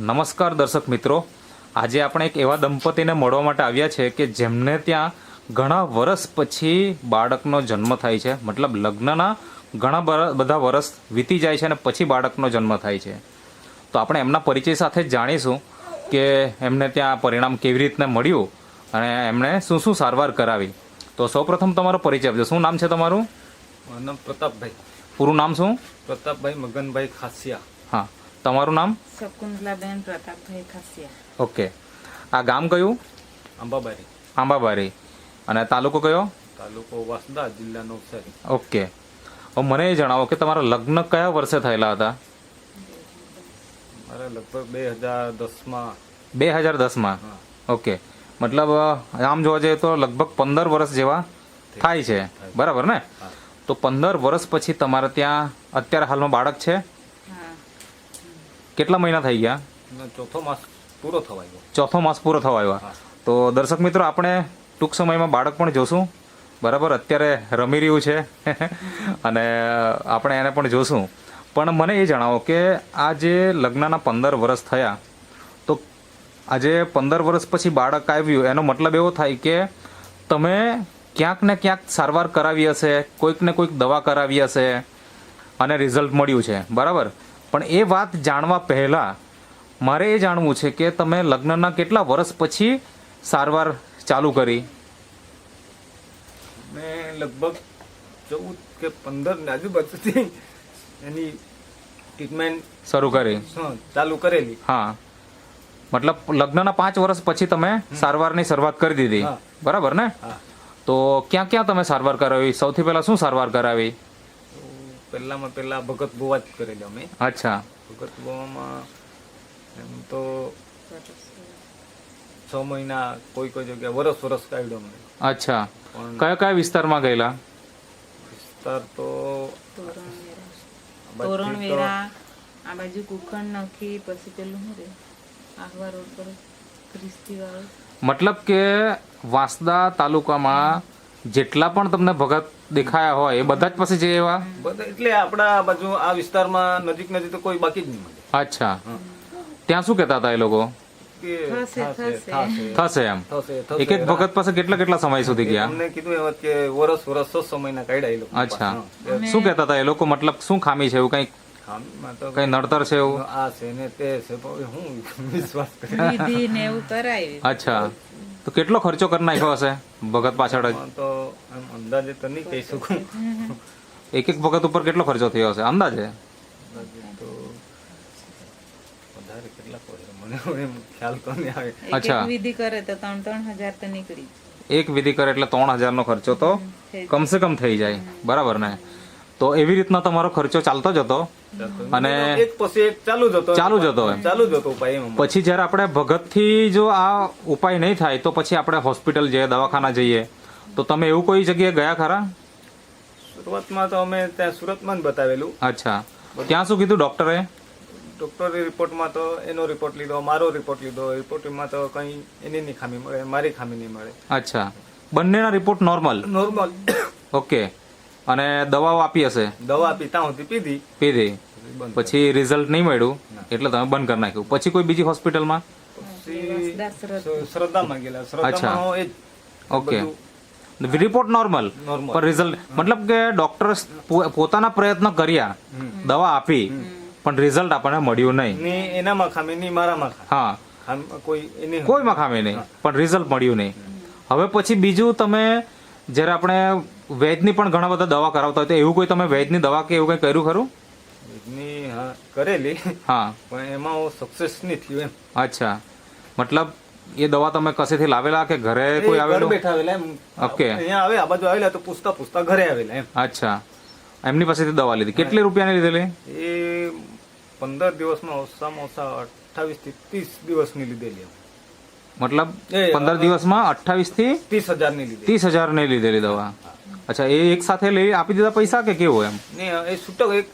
નમસ્કાર દર્શક મિત્રો. આજે આપણે એક એવા દંપતીને મળવા માટે આવ્યા છે કે જેમને ત્યાં ઘણા વર્ષ પછી બાળકનો જન્મ થાય છે. મતલબ લગ્નના ઘણા બધા વર્ષ વીતી જાય છે અને પછી બાળકનો જન્મ થાય છે. તો આપણે એમના પરિચય સાથે જ જાણીશું કે એમને ત્યાં પરિણામ કેવી રીતને મળ્યું અને એમણે શું શું સારવાર કરાવી. તો સૌપ્રથમ તમારો પરિચય આપજો. શું નામ છે તમારું? મારું નામ પ્રતાપભાઈ. પૂરું નામ શું? પ્રતાપભાઈ મગનભાઈ ખાસિયા. હા. તમારું નામ? શકુંતલાબેન પ્રતાપભાઈ ખાસિયા. ઓકે. આ ગામ કયું? આંબાબારી. આંબાબારી. અને તાલુકો કયો? તાલુકો વાસદા જિલ્લા નવસારી. ઓકે. મને એ જણાવો કે તમારા લગ્ન કયા વર્ષે થયેલા હતા? મારે લગભગ બે હજાર દસમાં. બે હજાર દસમાં? ઓકે. મતલબ આમ જોવા જઈએ તો લગભગ પંદર વર્ષ જેવા થાય છે. બરાબર ને? તો પંદર વર્ષ પછી તમારે ત્યાં અત્યારે હાલમાં બાળક છે? કેટલા મહિના થઈ ગયા? ચોથો માસ પૂરો થવા ચોથો માસ પૂરો થવા આવ્યો તો દર્શક મિત્રો આપણે ટૂંક સમયમાં બાળક પણ જોશું. બરાબર અત્યારે રમી રહ્યું છે. અને આપણે એને પણ જોશું. પણ મને એ જણાવો કે આ જે લગ્નના પંદર વર્ષ થયા તો આજે પંદર વર્ષ પછી બાળક આવ્યું એનો મતલબ એવો થાય કે તમે ક્યાંક ને ક્યાંક સારવાર કરાવી હશે કોઈક ને કોઈક દવા કરાવી હશે અને રિઝલ્ટ મળ્યું છે. બરાબર? પણ એ વાત જાણવા પહેલાં મારે એ જાણવું છે કે તમે લગ્નના કેટલા વર્ષ પછી સારવાર ચાલુ કરી? મેં લગભગ ચૌદ કે પંદર આજુબાજુથી એની ટ્રીટમેન્ટ શરૂ કરી. ચાલુ કરેલી. હા. મતલબ લગ્નના પાંચ વર્ષ પછી તમે સારવારની શરૂઆત કરી દીધી. બરાબર ને? તો ક્યાં ક્યાં તમે સારવાર કરાવી? સૌથી પહેલા શું સારવાર કરાવી? પહેલામાં પહેલા ભગત બુવા જ કરેલી અમે. અચ્છા. ભગત બુવામાં એમ તો છ મહિના કોઈ કોઈ જગ્યાએ વરસ વરસ કાઢ્યો અમને અચ્છા. કયા કયા વિસ્તારમાં ગયેલા? વિસ્તાર તો તોરણવેરા આ બાજુ કુકણ નખી પછી પેલું શું રે? આગવા રોડ પર ખ્રિસ્તી વાળો મતલબ કે વાંસદા તાલુકામાં જેટલા પણ તમને ભગત દેખાયા હોય એ બધા જ પછી જે એવા? એટલે આપણા બાજુ આ વિસ્તારમાં નજીક નજીક તો કોઈ બાકી જ નહીં મળે. અચ્છા. ત્યાં શું કહેતા હતા એ લોકો? થશે, એમ. એક એક ભગત પાસે કેટલા કેટલા સમય સુધી ગયા? અમને કીધું એમ કે વર્ષ વરસ છ સમયના કાઢ્યા એ લોકો અચ્છા. શું કહેતા હતા એ લોકો? મતલબ શું ખામી છે એવું કઈ તો કઈ નડતર છે એવું? આ છે ને તે છે હું વિશ્વાસ કરી ને એવું અચ્છા. તો કેટલો ખર્ચો કરી નાખ્યો હશે? ભગત પાછળ જ. તો આમ અંદાજે તો નહીં કહી શકું. એક એક ભગત ઉપર કેટલો ખર્ચો થયો હશે? અંદાજે? અંદાજે તો વધારે કેટલા મને ખ્યાલ તો નહીં આવે. એક અચ્છા. વિધિ કરે તો ત્રણ ત્રણ હજાર તો નીકળી. એક વિધિ કરે એટલે ત્રણ હજારનો ખર્ચો તો કમસે કમ થઈ જાય. બરાબર ને? તો એવી રીતના તમારો ખર્ચો ચાલતો જ હતો. અને એક પછી એક ચાલુ જ હતો. ચાલુ જ હતો ચાલુ જ હતો ઉપાય પછી જ્યારે આપણે ભગતથી જો આ ઉપાય નહીં થાય તો પછી આપણે હોસ્પિટલ જઈએ દવાખાના જઈએ. તો તમે એવું કોઈ જગ્યાએ ગયા ખરા? શરૂઆતમાં તો અમે ત્યાં સુરતમાં જ બતાવેલું. અચ્છા. ત્યાં શું કીધું ડોક્ટરે? ડોક્ટરી રિપોર્ટમાં તો એનો રિપોર્ટ લીધો મારો રિપોર્ટ લીધો. રિપોર્ટમાં તો કંઈ એની નહીં ખામી મળે મારી ખામી નહીં મળે. અચ્છા. બંનેના રિપોર્ટ નોર્મલ? નોર્મલ. ઓકે. અને દવાઓ આપી હશે? દવા આપી ત્યાં સુધી પીધી. પીધી. પછી રિઝલ્ટ નહીં મળ્યું એટલે તમે બંધ કરી નાખ્યું. પછી કોઈ બીજી હોસ્પિટલમાં શ્રદ્ધામાં ગયેલા. શ્રદ્ધામાં એ ઓકે. રિપોર્ટ નોર્મલ પણ રિઝલ્ટ મતલબ કે ડોક્ટર પોતાના પ્રયત્ન કર્યા દવા આપી પણ રિઝલ્ટ આપણને મળ્યું નહીં. એનામાં ખામી નહીં મારામાં હા. કોઈ એની કોઈમાં ખામી નહીં પણ રિઝલ્ટ મળ્યું નહીં. હવે પછી બીજું તમે જ્યારે આપણે વેજની પણ ઘણા બધા દવા કરાવતા હોય એવું કોઈ તમે વેજની દવા કે એવું કંઈ કર્યું ખરું? વેદની હા કરેલી. હા. પણ એમાં હું સક્સેસ નહીં થયું એમ. અચ્છા. મતલબ એ દવા તમે કસેથી લાવેલા કે ઘરે કોઈ આવેલું? બેઠા આવેલા એમ. ઓકે. અહીંયા આવે આ બાજુ આવેલા તો પૂછતા પૂછતા ઘરે આવેલા એમ. અચ્છા. એમની પાસેથી દવા લીધી. કેટલી રૂપિયાની લીધેલી? એ પંદર દિવસમાં ઓછામાં ઓછા અઠ્ઠાવીસથી ત્રીસ દિવસની લીધેલી મતલબ પંદર દિવસમાં અઠ્ઠાવીસથી ત્રીસ હજારની લીધી ત્રીસ હજારની લીધેલી દવા. અચ્છા એ એક સાથે લઈ આપી દીધા પૈસા કે કેવું એમ? ને એ છૂટક એક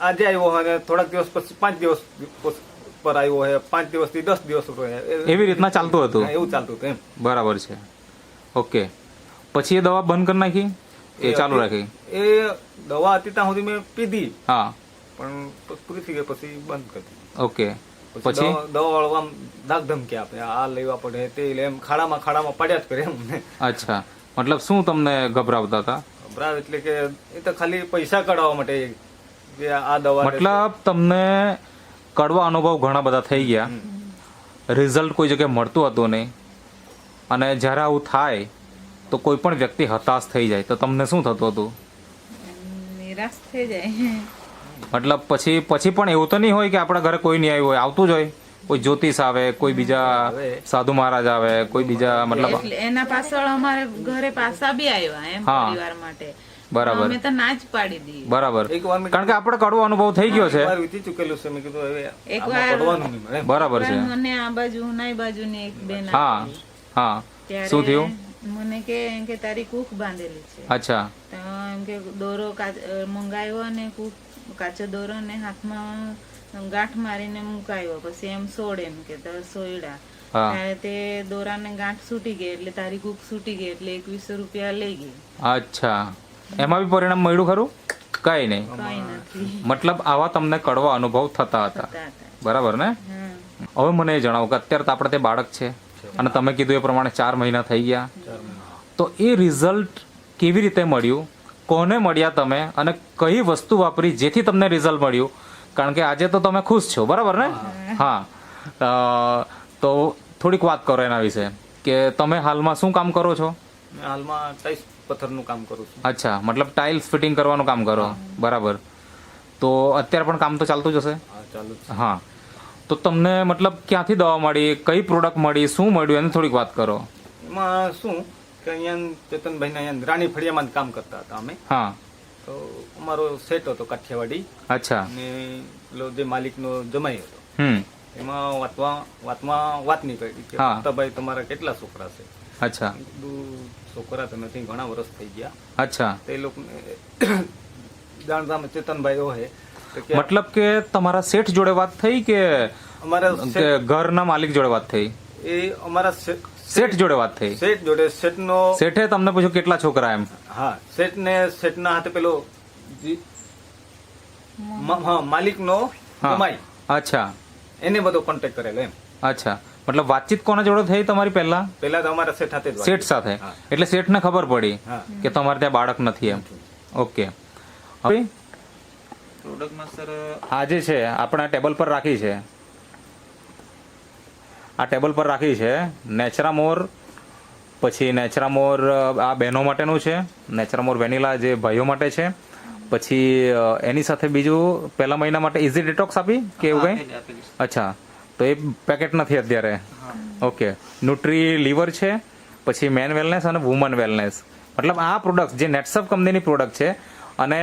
આજે આવ્યો અને થોડાક દિવસ પછી પાંચ દિવસ પર આવ્યો હે પાંચ દિવસથી દસ દિવસ એવી રીતના ચાલતું હતું? એવું ચાલતું હતું એમ. બરાબર છે. ઓકે. પછી એ દવા બંધ કરી નાખી? એ ચાલુ રાખી? એ દવા હતી ત્યાં સુધી મેં પીધી. હા. પણ પૂરી થઈ ગઈ પછી બંધ કરી ઓકે. પછી? દવા વાળો આમ ધાક ધમકી આપે આ લેવા પડે તે એમ ખાડામાં ખાડામાં પડ્યા જ કરે એમ. અચ્છા. મતલબ શું તમને ગભરાવતા હતા? ગભરાવ એટલે કે એ તો ખાલી પૈસા કઢાવવા માટે કે આ દવા મતલબ તમને કડવા અનુભવ ઘણા બધા થઈ ગયા. રિઝલ્ટ કોઈ જગ્યાએ મળતું હતું નહીં. અને જ્યારે આવું થાય તો કોઈ પણ વ્યક્તિ હતાશ થઈ જાય. તો તમને શું થતું હતું? નિરાશ થઈ જાય. મતલબ પછી પછી પણ એવું તો નહીં હોય કે આપણા ઘરે કોઈ નહીં આવ્યું હોય. આવતું જ હોય. કોઈ જ્યોતિષ આવે કોઈ બીજા સાધુ મહારાજ આવે કોઈ બીજા મતલબ એના પાછળ અમારે ઘરે પાસા બી આવ્યા એમ પરિવાર માટે. બરાબર. અમે તો ના જ પાડી દીધી. બરાબર. કારણ કે આપણે કડવો અનુભવ થઈ ગયો છે. એક વાર વીતી ચૂકેલું છે. મેં કીધું હવે. બરાબર છે. મને આ બાજુ ના બાજુ ની એક બેન હા હા. શું થયું? મને કે એમ કે તારી કૂખ બાંધેલી છે. અચ્છા. એમ કે દોરો મંગાવ્યો અને કૂખ કાચો દોરો ને હાથમાં ગાંઠ મારીને મુકાયો પછી એમ સોડ એમ કે સોયડા. ત્યારે તે દોરાને ગાંઠ છૂટી ગઈ એટલે તારી કુક છૂટી ગઈ એટલે એકવીસો રૂપિયા લઈ ગઈ. અચ્છા. એમાં બી પરિણામ મળ્યું ખરું? કઈ નહીં. મતલબ આવા તમને કડવા અનુભવ થતા હતા. બરાબર ને? હવે મને એ જણાવો કે અત્યારે તો આપણે તે બાળક છે. અને તમે કીધું એ પ્રમાણે ચાર મહિના થઈ ગયા. તો એ રિઝલ્ટ કેવી રીતે મળ્યું? કોને મળ્યા તમે? અને કઈ વસ્તુ વાપરી જેથી તમને રિઝલ્ટ મળ્યું? કારણ કે આજે તો તમે ખુશ છો બરાબર ને? હા. તો થોડીક વાત કરો એના વિશે કે તમે હાલમાં શું કામ કરો છો? મેં હાલમાં ટાઈસ પથ્થરનું કામ કરું છું. અચ્છા મતલબ ટાઇલ્સ ફિટિંગ કરવાનું કામ કરો બરાબર. તો અત્યારે પણ કામ તો ચાલતું જ હશે? હા તો તમને મતલબ ક્યાંથી દવા મળી કઈ પ્રોડક્ટ મળી શું મળ્યું એની થોડીક વાત કરો. એમાં શું કે અહીંયા ચેતનભાઈ અહીંયા રાણી ફળિયામાં જ કામ કરતા હતા અમે. હા. તો અમારો સેટ હતો કાઠિયાવાડી. અચ્છા. ને પેલો જે માલિકનો જમાઈ હતો. એમાં વાતમાં વાતમાં વાત નીકળી કે. ભાઈ તમારા કેટલા છોકરા છે? અચ્છા. છોકરા તમે ત્યાં ઘણા વર્ષ થઈ ગયા. અચ્છા. તે લોકો જાણતા ચેતનભાઈ હોય મતલબ કે તમારા શેઠ જોડે વાત થઈ કે અમારા ઘરના માલિક જોડે વાત થઈ? એ અમારા શેઠ જોડે વાત થઈ? શેઠ જોડે શેઠનો શેઠે તમને પૂછ્યું કેટલા છોકરા એમ? હા શેઠ ને શેઠના હાથે પેલો જી- મ- હા માલિકનો હા. જમાઈ અચ્છા. એને બધો કોન્ટેક્ટ કરેલો એમ. અચ્છા. મતલબ વાતચીત કોના જોડે થઈ તમારી પહેલા? પહેલા તો અમારા શેઠ સાથે શેઠ સાથે? એટલે શેઠને ખબર પડી કે તમારે ત્યાં બાળક નથી એમ. ઓકે. હવે પ્રોડક્ટમાં સર આ જે છે આપણે આ ટેબલ પર રાખી છે. આ ટેબલ પર રાખી છે નેચરામોર પછી નેચરામોર આ બહેનો માટેનું છે. નેચરામોર વેનીલા જે ભાઈઓ માટે છે. પછી એની સાથે બીજું પહેલા મહિના માટે ઇઝી ડિટોક્સ આપી કે એવું કંઈ? અચ્છા તો એ પેકેટ નથી અત્યારે. ઓકે. ન્યુટ્રી લીવર છે પછી મેન વેલનેસ અને વુમન વેલનેસ મતલબ આ પ્રોડક્ટ જે નેટસપ કંપનીની પ્રોડક્ટ છે અને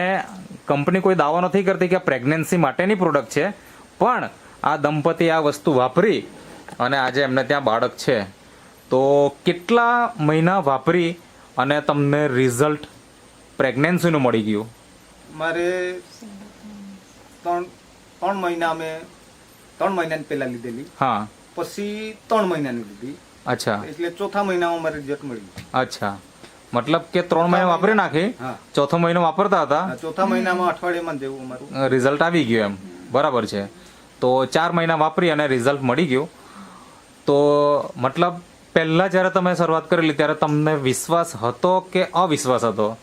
કંપની કોઈ દાવો નથી કરતી કે આ પ્રેગ્નન્સી માટેની પ્રોડક્ટ છે પણ આ દંપતી આ વસ્તુ વાપરી અને આજે એમને ત્યાં બાળક છે. તો કેટલા મહિના વાપરી અને તમને રિઝલ્ટ પ્રેગ્નન્સીનું મળી ગયું? મારે ત્રણ ત્રણ મહિના અમે ત્રણ મહિનાની પહેલા લીધેલી. હા. પછી ત્રણ મહિનાની લીધી. અચ્છા. એટલે ચોથા મહિનામાં મારે રિઝલ્ટ મળ્યું અચ્છા. મતલબ કે ત્રણ મહિના વાપરી નાખી? ચોથો મહિનો વાપરતા હતા? ચોથા મહિનામાં અઠવાડિયામાં જેવું અમારું. રિઝલ્ટ આવી ગયું એમ. બરાબર છે. તો ચાર મહિના વાપરી અને રિઝલ્ટ મળી ગયું. તો મતલબ પહેલા જ્યારે તમે શરૂઆત કરેલી ત્યારે તમને વિશ્વાસ હતો કે અવિશ્વાસ હતો?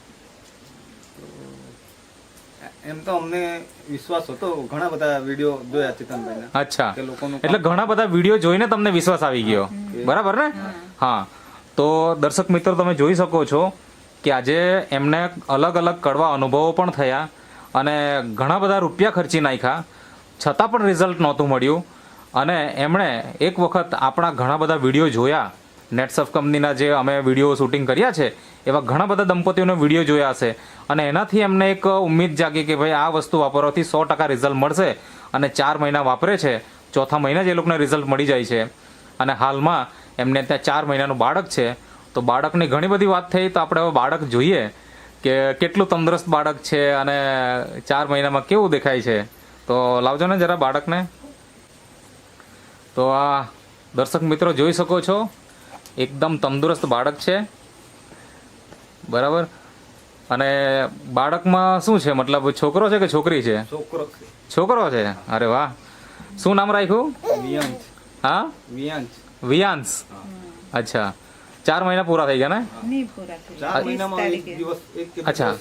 એમ તો અમને વિશ્વાસ હતો. ઘણા બધા વીડિયો જોયા ચેતનભાઈના. અચ્છા. એટલે ઘણા બધા વીડિયો જોઈને તમને વિશ્વાસ આવી ગયો. બરાબર ને? હા. તો દર્શક મિત્રો તમે જોઈ શકો છો કે આજે એમને અલગ અલગ કડવા અનુભવો પણ થયા અને ઘણા બધા રૂપિયા ખર્ચી નાખ્યા. છતાં પણ રિઝલ્ટ નહોતું મળ્યું. અને એમણે એક વખત આપણા ઘણા બધા વીડિયો જોયા. નેટસફ કંપનીના જે અમે વીડિયો શૂટિંગ કર્યા છે, એવા ઘણા બધા દંપતીઓનો વીડિયો જોયા હશે. અને એનાથી એમને એક ઉમ્મીદ જાગી કે ભાઈ આ વસ્તુ વાપરવાથી સો ટકા રિઝલ્ટ મળશે અને ચાર મહિના વાપરે છે, ચોથા મહિના જ એ લોકોને રિઝલ્ટ મળી જાય છે. અને હાલમાં એમને ત્યાં ચાર મહિનાનું બાળક છે, તો બાળકની ઘણી બધી વાત થઈ, તો આપણે હવે બાળક જોઈએ કે કેટલું તંદુરસ્ત બાળક છે અને ચાર મહિનામાં કેવું દેખાય છે. તો લાવજો ને જરા બાળકને. તો આ દર્શક મિત્રો જોઈ શકો છો. એકદમ તંદુરસ્ત બાળક છે. બરાબર? અને બાળકમાં શું છે? મતલબ છોકરો છે કે છોકરી છે? છોકરો છે. છોકરો છે? અરે વાહ. શું નામ રાખ્યું? વિયાંશ હા? વિયાંશ વિયાંશ અચ્છા. ચાર મહિના પૂરા થઈ ગયા ને? અચ્છા.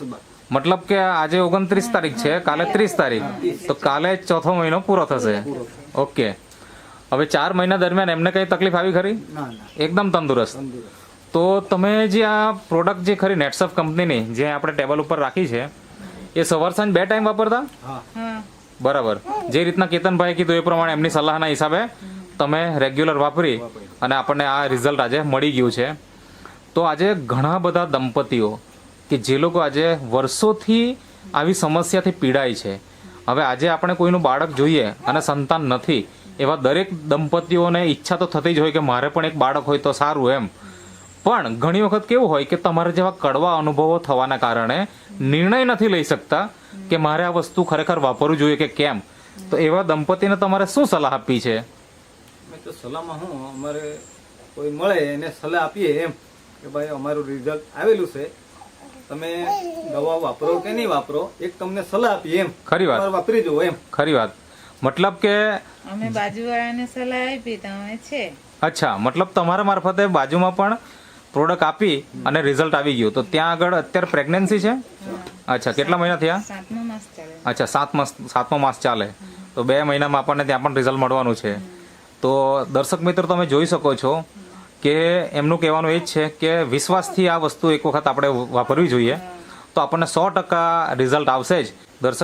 મતલબ કે આજે ઓગણત્રીસ તારીખ છે કાલે ત્રીસ તારીખ. તો કાલે ચોથો મહિનો પૂરો થશે. ઓકે. હવે ચાર મહિના દરમિયાન એમને કઈ તકલીફ આવી ખરી? એકદમ તંદુરસ્ત. તો તમે જે આ પ્રોડક્ટ જે ખરી નેટસફ કંપનીની જે આપણે ટેબલ ઉપર રાખી છે એ સવાર સાંજ બે ટાઈમ વાપરતા? હા. હા બરાબર. જે રીતના કેતનભાઈ કીધું એ પ્રમાણે એમની સલાહના હિસાબે તમે રેગ્યુલર વાપરી અને આપણને આ રિઝલ્ટ આજે મળી ગયું છે. તો આજે ઘણા બધા દંપતીઓ કે જે લોકો આજે વર્ષોથી આવી સમસ્યાથી પીડાય છે. હવે આજે આપણે કોઈનું બાળક જોઈએ અને સંતાન નથી એવા દરેક દંપતીઓને ઈચ્છા તો થતી જ હોય કે મારે પણ એક બાળક હોય તો સારું એમ. પણ ઘણી વખત કેવું હોય કે તમારે જેવા કડવા અનુભવો થવાના કારણે નિર્ણય નથી લઈ શકતા કે મારે આ વસ્તુ ખરેખર વાપરવું જોઈએ કે કેમ. તો એવા દંપતીને તમારે શું સલાહ આપવી છે? મેં તો સલાહમાં હું અમારે કોઈ મળે એને સલાહ આપીએ એમ કે ભાઈ અમારું રિઝલ્ટ આવેલું છે. તમે દવા વાપરો કે નહીં વાપરો એક તમને સલાહ આપીએ એમ. ખરી વાત. વાપરી જુઓ એમ. ખરી વાત. મતલબ કે અમે બાજુવાળાને સલાહ આપી તમે છે. અચ્છા મતલબ તમારા મારફતે બાજુમાં પણ પ્રોડક્ટ આપી અને રિઝલ્ટ આવી ગયું. તો ત્યાં આગળ અત્યારે પ્રેગ્નન્સી છે? અચ્છા કેટલા મહિના થયા? સાતમો માસ ચાલે. અચ્છા સાત માસ સાતમો માસ ચાલે. તો બે મહિનામાં આપણને ત્યાં પણ રિઝલ્ટ મળવાનું છે. તો દર્શક મિત્રો તમે જોઈ શકો છો કે એમનું કહેવાનું એ જ છે કે વિશ્વાસથી આ વસ્તુ એક વખત આપણે વાપરવી જોઈએ. તો આપણને સો ટકા રિઝલ્ટ આવશે જ. દર્શક